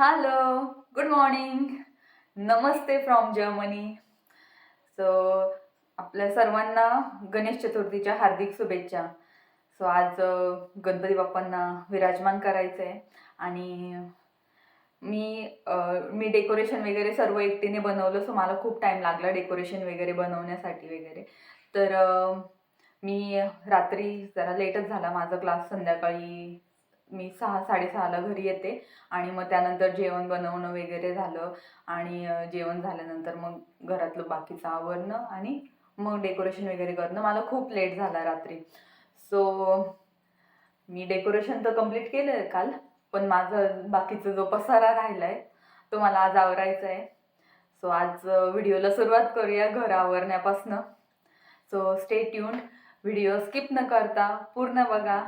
Hello good morning नमस्ते from Germany so आपल्या सर्वांना गणेश चतुर्थीच्या हार्दिक शुभेच्छा. सो आज गणपती बाप्पांना विराजमान करायचं आहे आणि मी मी डेकोरेशन वगैरे सर्व एकटीने बनवलं सो मला खूप टाईम लागला डेकोरेशन वगैरे बनवण्यासाठी वगैरे. तर मी रात्री जरा लेटच झाला. माझा क्लास संध्याकाळी मी सहा साडेसहाला घरी येते आणि मग त्यानंतर जेवण बनवणं वगैरे झालं आणि जेवण झाल्यानंतर मग घरातलं बाकीचं आवरणं आणि मग डेकोरेशन वगैरे करणं. मला खूप लेट झाला रात्री. सो मी डेकोरेशन तर कंप्लीट केलं आहे काल पण माझं बाकीचा जो पसारा राहिला आहे तो मला आज आवरायचा आहे सो आज व्हिडिओला सुरुवात करूया घर आवरण्यापासनं. So stay tuned video skip न करता पूर्ण बघा.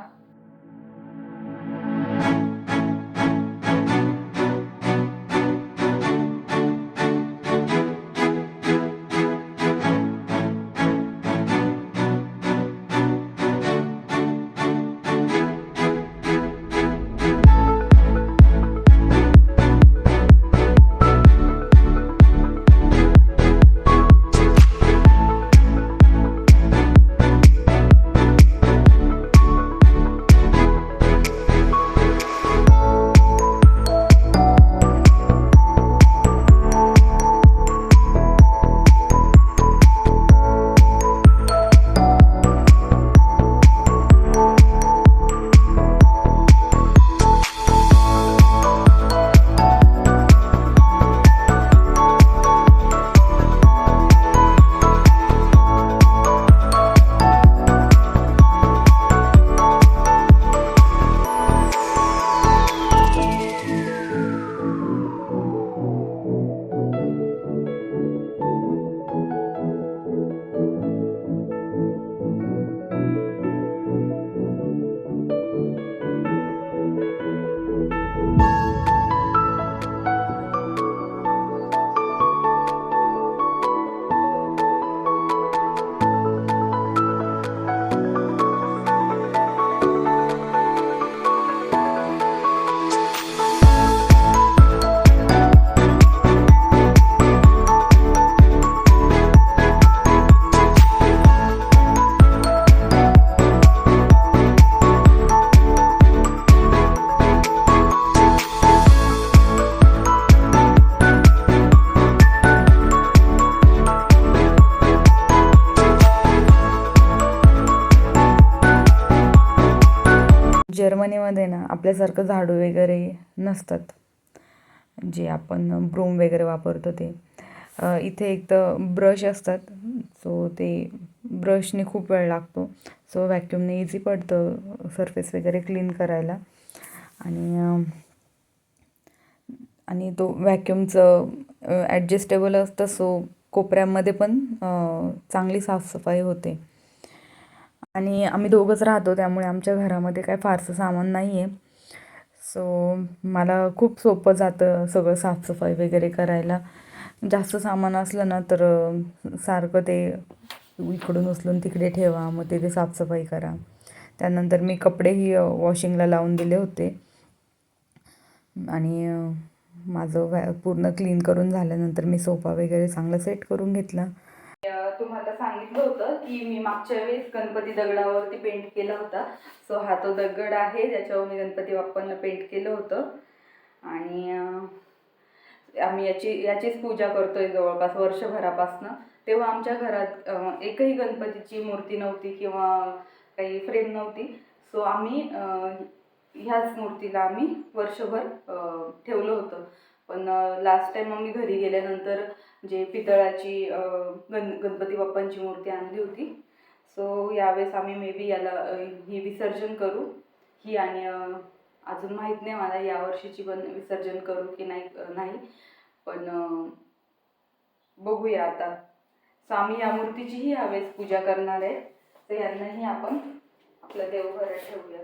जर्मनीमध्ये ना आपल्यासारखं झाडू वगैरे नसतात. जे आपण ब्रूम वगैरे वापरतो ते. इथे एक तर ब्रश असतात. सो ते ब्रशने खूप वेळ लागतो. सो व्हॅक्यूमने इझी पडतं सरफेस वगैरे क्लीन करायला. आणि आणि तो व्हॅक्यूमचं ॲडजस्टेबल असतं. सो कोपऱ्यामध्ये पण चांगली साफसफाई होते. आणि आम्ही दोघंच राहतो त्यामुळे आमच्या घरामध्ये काय फारसं सामान नाही आहे सो मला खूप सोपं जातं सगळं साफसफाई वगैरे करायला. जास्त सामान असलं ना तर सारखं ते इकडून उचलून तिकडे ठेवा मग तिथे साफसफाई करा. त्यानंतर मी कपडेही वॉशिंगला लावून दिले होते. आणि माझं व्हॅ पूर्ण क्लीन करून झाल्यानंतर मी सोफा वगैरे चांगला सेट करून घेतला. तुम्हाला सांगितलं होतं की मी मागच्या वेळेस गणपती दगडावरती पेंट केला होता. सो हा तो दगड आहे ज्याच्यावर मी गणपती बाप्पांना पेंट केलं होतं. आणि आम्ही याची याचीच पूजा करतोय जवळपास वर्षभरापासनं. तेव्हा आमच्या घरात एकही गणपतीची मूर्ती नव्हती किंवा काही फ्रेम नव्हती. सो आम्ही ह्याच मूर्तीला आम्ही वर्षभर ठेवलं होतं. पण लास्ट टाइम आम्ही घरी गेल्यानंतर जे पितळाची गण गणपती बाप्पांची मूर्ती आणली होती. सो यावेळेस आम्ही मे बी याला ही विसर्जन करू. ही आणि अजून माहीत नाही मला यावर्षीची पण विसर्जन करू की नाही नाही. पण बघूया आता. सो आम्ही या मूर्तीचीही यावेळेस पूजा करणार आहे. तर यांनाही आपण आपलं देवघरात ठेवूया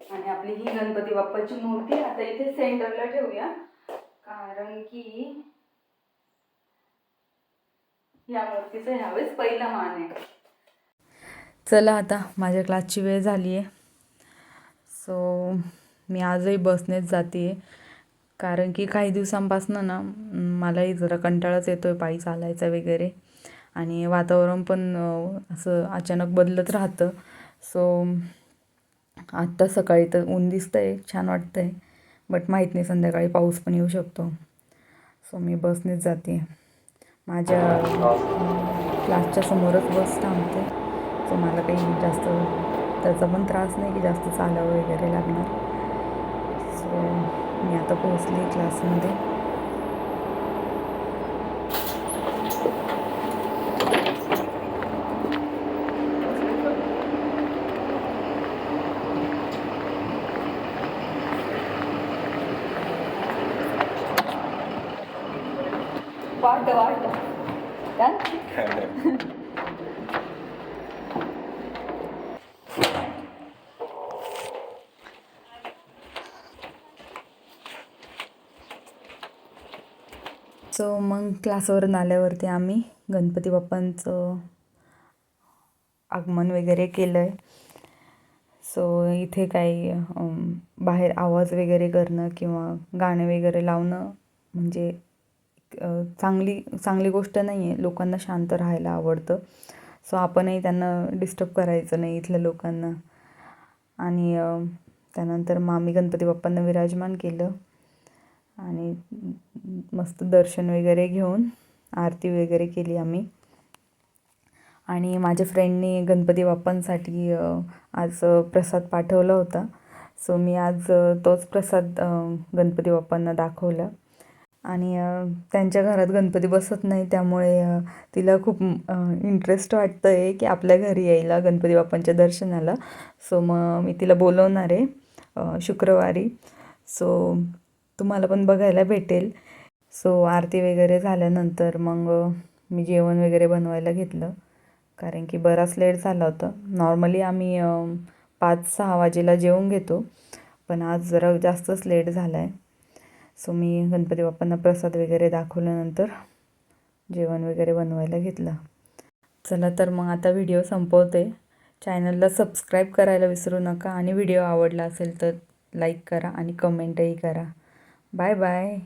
आणि आपली ही गणपती बाप्पाची मूर्ती आता इथे सेंटरला ठेवूया. कारण की या मूर्तीचा ह्यावेळेस पहिला मान आहे. चला आता माझ्या क्लासची वेळ झाली आहे सो मी आजही बसनेच जाते आहे कारण की काही दिवसांपासून ना मलाही जरा कंटाळाच येतो आहे पायी चालायचा वगैरे. आणि वातावरण पण असं अचानक बदलत राहतं. सो आत्ता सकाळी तर ऊन दिसतं आहे छान वाटतं आहे बट माहीत नाही संध्याकाळी पाऊस पण येऊ शकतो. सो मी बसनेच जाते. माझ्या क्लासच्या समोरच बस थांबते. सो मला काही जास्त त्याचा पण त्रास नाही की जास्त चालावं वगैरे लागणार. सो मी आता पोहोचली क्लासमध्ये. वाट वाट सो मग क्लासवरून आल्यावरती आम्ही गणपती बाप्पांचं आगमन वगैरे केलं आहे सो इथे काही बाहेर आवाज वगैरे करणं किंवा गाणे वगैरे लावणं म्हणजे चांगली चांगली गोष्ट नाही आहे लोकांना शांत राहायला आवडतं. सो आपणही त्यांना डिस्टर्ब करायचं नाही इथल्या लोकांना. आणि त्यानंतर मामी गणपती बाप्पांना विराजमान केलं. आणि मस्त दर्शन वगैरे घेऊन आरती वगैरे केली आम्ही. आणि माझ्या फ्रेंडनी गणपती बाप्पांसाठी आज प्रसाद पाठवला होता. सो मी आज तोच प्रसाद गणपती बाप्पांना दाखवला. आणि त्यांच्या घरात गणपती बसत नाही त्यामुळे तिला खूप इंटरेस्ट वाटतं आहे की आपल्या घरी यायला गणपती बाप्पांच्या दर्शनाला. सो मग मी तिला बोलवणार आहे शुक्रवारी. सो तुम्हाला पण बघायला भेटेल. सो आरती वगैरे झाल्यानंतर मग मी जेवण वगैरे बनवायला घेतलं. कारण की बराच लेट झाला होता. नॉर्मली आम्ही पाच सहा वाजेला जेवून घेतो. पण आज जरा जास्तच लेट झाला आहे सो मी गणपती बाप्पांना प्रसाद वगैरे दाखवल्यानंतर जेवण वगैरे बनवायला घेतलं. चला तर मग आता व्हिडिओ संपवते. चॅनलला सबस्क्राईब करायला विसरू नका आणि व्हिडिओ आवडला असेल तर लाईक करा आणि कमेंटही करा. Bye bye.